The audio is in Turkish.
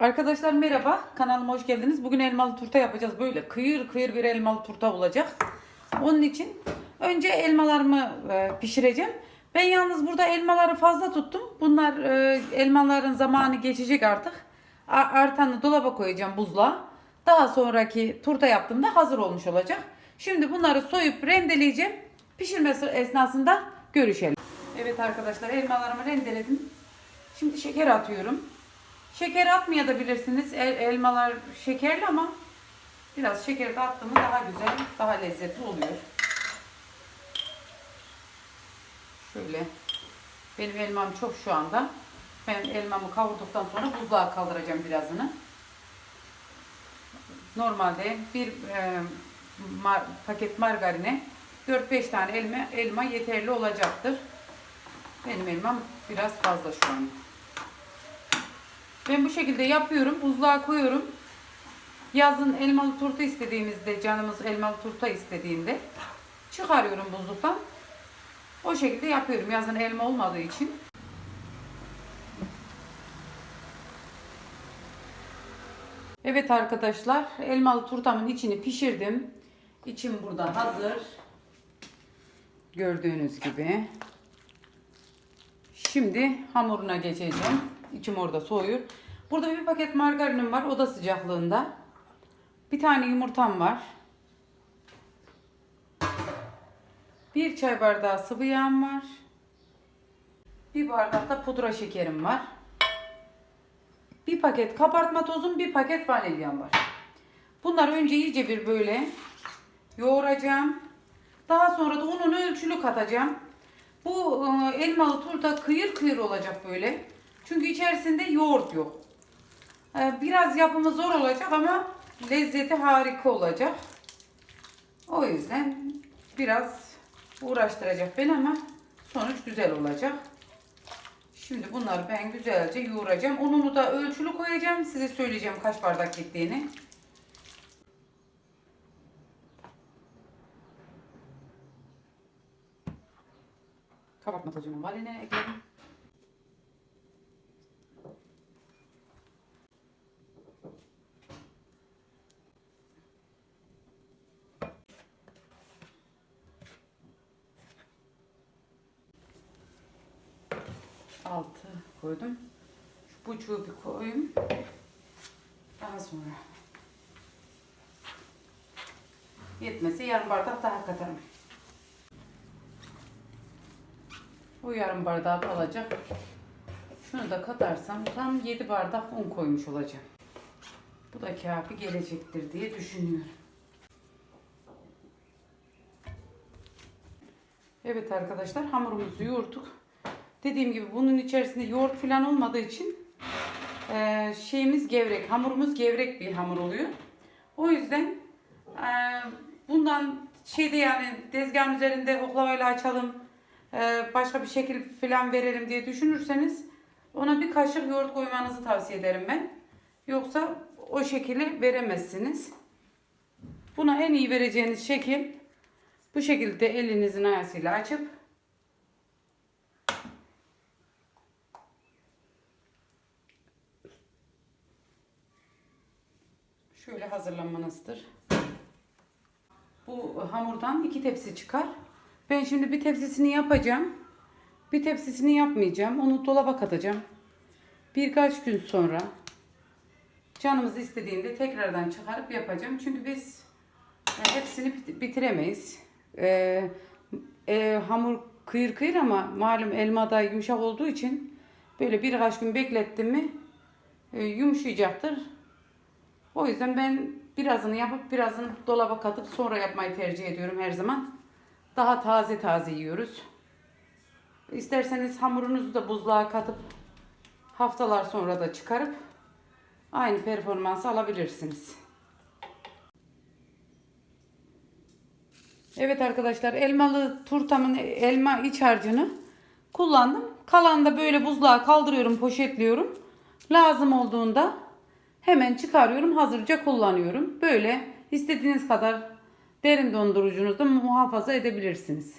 Arkadaşlar merhaba. Kanalıma hoş geldiniz. Bugün elmalı turta yapacağız. Böyle kıyır kıyır bir elmalı turta olacak. Onun için önce elmalarımı e, pişireceğim. Ben yalnız burada elmaları fazla tuttum. Bunlar e, elmaların zamanı geçecek artık. Artanı dolaba koyacağım buzluğa. Daha sonraki turta yaptığımda hazır olmuş olacak. Şimdi bunları soyup rendeleyeceğim. Pişirmesi esnasında görüşelim. Evet arkadaşlar elmalarımı rendeledim. Şimdi şeker atıyorum. Şeker atmayabilirsiniz. El, elmalar şekerli ama biraz şeker de attığımız daha güzel, daha lezzetli oluyor. Şöyle. Benim elmam çok şu anda. Ben elmamı kavurduktan sonra buzluğa kaldıracağım birazını. Normalde bir e, mar- paket margarine 4-5 tane elma, elma yeterli olacaktır. Benim elmam biraz fazla şu an. Ben bu şekilde yapıyorum. Buzluğa koyuyorum. Yazın elmalı turta istediğimizde, canımız elmalı turta istediğinde çıkarıyorum buzluktan. O şekilde yapıyorum. Yazın elma olmadığı için. Evet arkadaşlar, elmalı turtamın içini pişirdim. İçim burada hazır. Gördüğünüz gibi. Şimdi hamuruna geçeceğim. İçim orada soğuyor. Burada bir paket margarinim var oda sıcaklığında. Bir tane yumurtam var. Bir çay bardağı sıvı yağım var. Bir bardak da pudra şekerim var. Bir paket kabartma tozum, bir paket vanilyam var. Bunları önce iyice bir böyle yoğuracağım. Daha sonra da ununu ölçülü katacağım. Bu e, elmalı turta kıyır kıyır olacak böyle. Çünkü içerisinde yoğurt yok. E, Biraz yapımı zor olacak ama lezzeti harika olacak. O yüzden biraz uğraştıracak beni ama sonuç güzel olacak. Şimdi bunları ben güzelce yoğuracağım. Ununu da ölçülü koyacağım. Size söyleyeceğim kaç bardak gittiğini. Kabartma tozunu vanilya ekledim. Altı koydum. Şu buçuğu bir koyayım. Daha sonra. Yetmese yarım bardak daha katarım. Bu yarım bardağı da alacak. Şunu da katarsam tam 7 bardak un koymuş olacağım. Bu da kafi gelecektir diye düşünüyorum. Evet arkadaşlar hamurumuzu yoğurttuk. Dediğim gibi bunun içerisinde yoğurt falan olmadığı için eee, şeyimiz gevrek, hamurumuz gevrek bir hamur oluyor. O yüzden eee, bundan şeyde yani tezgahın üzerinde oklavayla açalım, eee, başka bir şekil falan verelim diye düşünürseniz ona bir kaşık yoğurt koymanızı tavsiye ederim ben. Yoksa o şekilde veremezsiniz. Buna en iyi vereceğiniz şekil bu şekilde elinizin ayasıyla açıp şöyle hazırlanmanızdır. Bu hamurdan iki tepsi çıkar. Ben şimdi bir tepsisini yapacağım. Bir tepsisini yapmayacağım. Onu dolaba katacağım. Birkaç gün sonra canımız istediğinde tekrardan çıkarıp yapacağım. Çünkü biz e, hepsini bit- bitiremeyiz. E, e, hamur kıyır kıyır ama malum elma da yumuşak olduğu için böyle birkaç gün beklettim mi e, yumuşayacaktır. O yüzden ben birazını yapıp birazını dolaba katıp sonra yapmayı tercih ediyorum her zaman. Daha taze taze yiyoruz. İsterseniz hamurunuzu da buzluğa katıp haftalar sonra da çıkarıp aynı performansı alabilirsiniz. Evet arkadaşlar elmalı turtamın elma iç harcını kullandım. Kalan da böyle buzluğa kaldırıyorum, poşetliyorum. Lazım olduğunda hemen çıkarıyorum, hazırca kullanıyorum. Böyle istediğiniz kadar derin dondurucunuzda muhafaza edebilirsiniz.